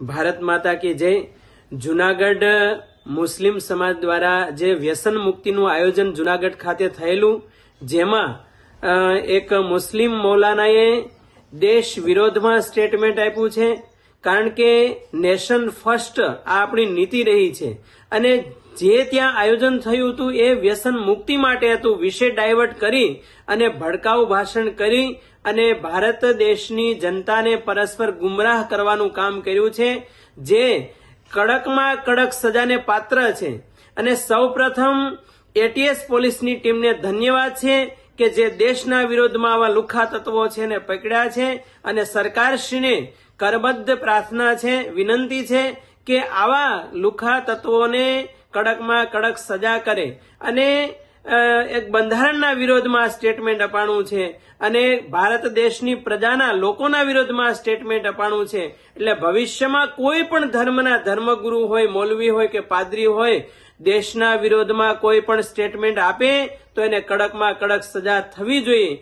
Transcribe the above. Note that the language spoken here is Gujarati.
ભારત માતા કી જય. જુનાગઢ મુસ્લિમ સમાજ દ્વારા જે વ્યસન મુક્તિનું આયોજન જુનાગઢ ખાતે થયેલું, જેમાં એક મુસ્લિમ મૌલાનાએ દેશ વિરોધમાં સ્ટેટમેન્ટ આપ્યું છે. કારણ કે નેશન ફર્સ્ટ આ આપણી નીતિ રહી છે. અને જે ત્યાં આયોજન થયું હતું એ વ્યસન મુક્તિ માટે હતું. વિશે ડાયવર્ટ કરી અને ભડકાઉ ભાષણ કરી અને ભારત દેશની જનતાને પરસ્પર ગુમરાહ કરવાનું કામ કર્યું છે, જે કડકમાં કડક સજાને પાત્ર છે. અને સૌપ્રથમ એટીએસ પોલીસની ટીમને ધન્યવાદ છે કે જે દેશના વિરોધમાં આવા લુખા તત્વો છે ને પકડ્યા છે અને સરકારશ્રીને કરબદ્ધ પ્રાર્થના છે, વિનંતી છે કે આવા લુખા તત્વોને કડકમાં કડક સજા કરે અને એક બંધારણના વિરોધમાં સ્ટેટમેન્ટ અપાણું છે અને ભારત દેશની પ્રજાના લોકોના વિરોધમાં સ્ટેટમેન્ટ અપાણું છે. એટલે ભવિષ્યમાં કોઈ પણ ધર્મના ધર્મગુરુ હોય, મૌલવી હોય કે પાદરી હોય, દેશના વિરોધમાં કોઈ પણ સ્ટેટમેન્ટ આપે તો એને કડકમાં કડક સજા થવી જોઈએ.